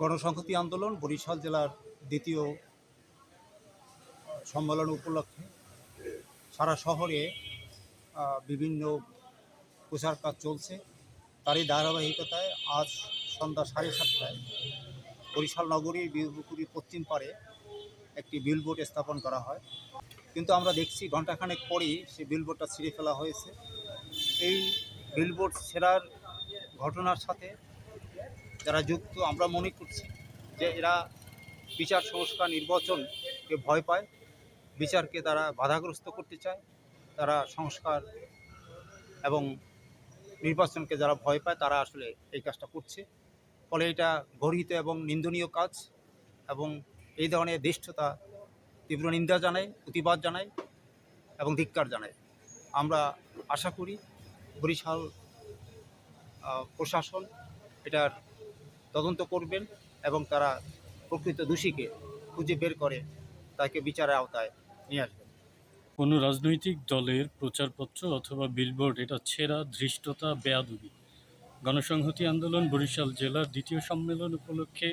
গণসংহতি আন্দোলন বরিশাল জেলার দ্বিতীয় সম্মেলন উপলক্ষে। সারা শহরে বিভিন্ন প্রচার কাজ চলছে। তারই ধারাবাহিকতায় আজ সন্ধ্যা সাড়ে সাতটায় বরিশাল নগরীর বীরপুকুরি পশ্চিম পাড়ে একটি বিলবোর্ড স্থাপন করা হয়। কিন্তু আমরা দেখছি ঘণ্টাখানেক পরেই সেই বিলবোর্ডটা ছিঁড়ে ফেলা হয়েছে। এই বিলবোর্ড ছেঁড়ার ঘটনার সাথে যারা যুক্ত, আমরা মনে করছি যে এরা বিচার, সংস্কার, নির্বাচনকে ভয় পায়, বিচারকে তারা বাধাগ্রস্ত করতে চায়, তারা সংস্কার এবং নির্বাচনকে যারা ভয় পায়, তারা আসলে এই কাজটা করছে। ফলে এটা গর্হিত এবং নিন্দনীয় কাজ এবং এই ধরনের দেষ্টতা তীব্র নিন্দা জানাই প্রতিবাদ জানাই এবং ধিক্কার জানাই আমরা আশা করি বরিশাল প্রশাসন এটার তদন্ত করবেন এবং তারা প্রকৃত দোষীকে খুঁজে বের করে তাকে বিচারের আওতায় নিয়ে আসবেন। কোনো রাজনৈতিক দলের প্রচারপত্র অথবা বিলবোর্ড এটা ছেঁড়া, ধৃষ্টতা, বেয়াদবি। গণসংহতি আন্দোলন বরিশাল জেলার দ্বিতীয় সম্মেলন উপলক্ষে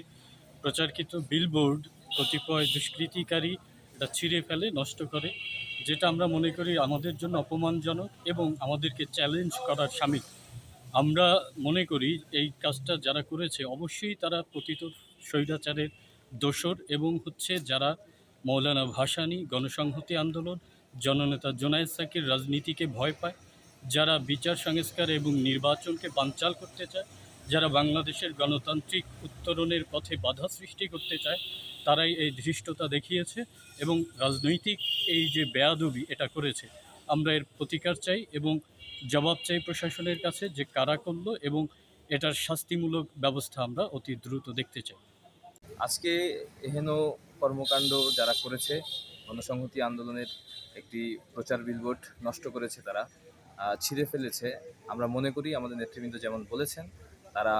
প্রচারকৃত বিলবোর্ড কতিপয় দুষ্কৃতিকারী এটা ছিঁড়ে ফেলে, নষ্ট করে, যেটা আমরা মনে করি আমাদের জন্য অপমানজনক এবং আমাদেরকে চ্যালেঞ্জ করার সামিল। আমরা মনে করি এই কাজটা যারা করেছে, অবশ্যই তারা পতিত স্বৈরাচারের দোসর এবং হচ্ছে যারা মৌলানা ভাসানী গণসংহতি আন্দোলন, জননেতা জোনায়েদ সাকির রাজনীতিকে ভয় পায়, যারা বিচার সংস্কার এবং নির্বাচনকে বানচাল করতে চায়, যারা বাংলাদেশের গণতান্ত্রিক উত্তরণের পথে বাধা সৃষ্টি করতে চায়, তারাই এই ধৃষ্টতা দেখিয়েছে এবং রাজনৈতিক এই যে বেয়াদবি এটা করেছে। আমরা এর প্রতিকার চাই এবং জবাব চাই প্রশাসনের কাছে যে কারা করল এবং এটার শাস্তিমূলক ব্যবস্থা আমরা অতি দ্রুত দেখতে চাই। আজকে এহেন কর্মকাণ্ড যারা করেছে, গণসংহতি আন্দোলনের একটি প্রচার বিলবোর্ড নষ্ট করেছে তারা ছিঁড়ে ফেলেছে। আমরা মনে করি আমাদের নেতৃবৃন্দ যেমন বলেছেন, তারা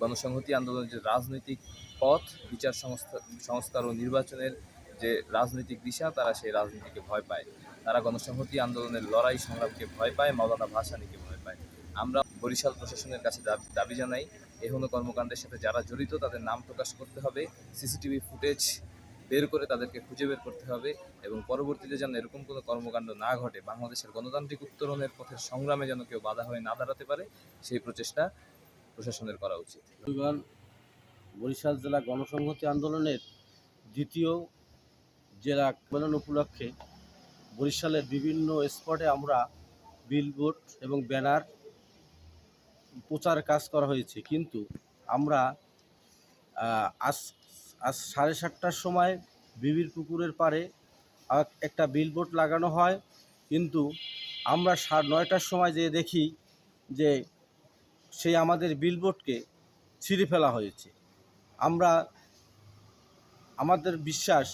গণসংহতি আন্দোলনের যে রাজনৈতিক পথ, বিচার সংস্থা, সংস্কার ও নির্বাচনের যে রাজনৈতিক দিশা, তারা সেই রাজনীতিকে ভয় পায়। তারা গণসংহতি আন্দোলনের লড়াই সংগ্রামকে ভয় পায়, মাওলানা ভাসানীকে ভয় পায়। আমরা বরিশাল প্রশাসনের কাছে দাবি- জানাই, এহন কর্মকাণ্ডের সাথে যারা জড়িত, তাদের নাম প্রকাশ করতে হবে, সিসিটিভি ফুটেজ বের করে তাদেরকে খুঁজে বের করতে হবে এবং পরবর্তীতে যেন এরকম কোনো কর্মকাণ্ড না ঘটে, বাংলাদেশের গণতান্ত্রিক উত্তরণের পথের সংগ্রামে যেন কেউ বাধা হয়ে না দাঁড়াতে পারে, সেই প্রচেষ্টা প্রশাসনের করা উচিত। বরিশাল জেলা গণসংহতি আন্দোলনের দ্বিতীয় জেলা সম্মেলন উপলক্ষে বরিশালের বিভিন্ন স্পটে আমরা বিলবোর্ড এবং ব্যানার প্রচার কাজ করা হয়েছে। কিন্তু আমরা আজ আজ সাড়ে সাতটার সময় বিবির পুকুরের পাড়ে একটা বিলবোর্ড লাগানো হয়। কিন্তু আমরা সাড়ে নয়টার সময় যে দেখি যে সেই আমাদের বিলবোর্ডকে ছিঁড়ে ফেলা হয়েছে। আমরা, আমাদের বিশ্বাস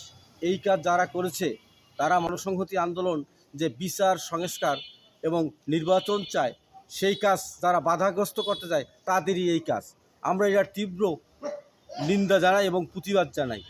এই কাজ যারা করেছে, তারা মানসংহতি আন্দোলন, যে বিচার, সংস্কার এবং নির্বাচন চায়, সেই কাজ যারা বাধাগ্রস্ত করতে চায়, তাদেরই এই কাজ। আমরা এটার তীব্র নিন্দা জানাই এবং প্রতিবাদ জানাই।